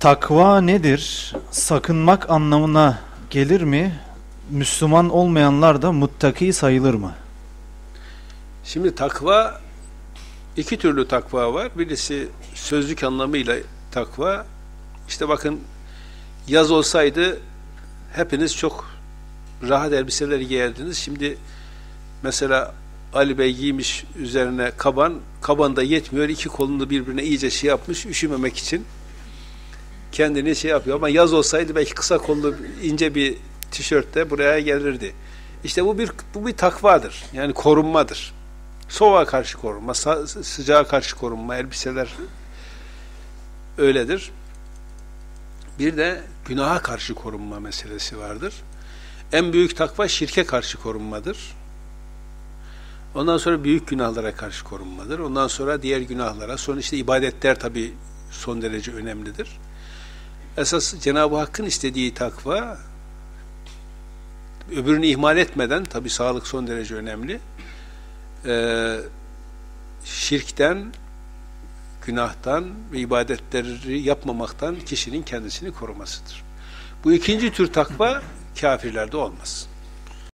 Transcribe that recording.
Takva nedir? Sakınmak anlamına gelir mi? Müslüman olmayanlar da muttaki sayılır mı? Şimdi takva iki türlü takva var. Birisi sözlük anlamıyla takva. İşte bakın yaz olsaydı hepiniz çok rahat elbiseler giyerdiniz. Şimdi mesela Ali Bey giymiş üzerine kaban, kaban da yetmiyor. iki kolunu birbirine iyice şey yapmış üşümemek için kendini şey yapıyor. Ama yaz olsaydı belki kısa kollu ince bir tişörtte buraya gelirdi. İşte bu bir bu bir takvadır. Yani korunmadır. Soğuğa karşı korunma, sıcağa karşı korunma, elbiseler öyledir. Bir de günaha karşı korunma meselesi vardır. En büyük takva şirke karşı korunmadır. Ondan sonra büyük günahlara karşı korunmadır. Ondan sonra diğer günahlara, sonra işte ibadetler tabi son derece önemlidir. Esas Cenab-ı Hakk'ın istediği takva öbürünü ihmal etmeden tabi sağlık son derece önemli. Ee, şirkten, günahtan ve ibadetleri yapmamaktan kişinin kendisini korumasıdır. Bu ikinci tür takva kafirlerde olmaz.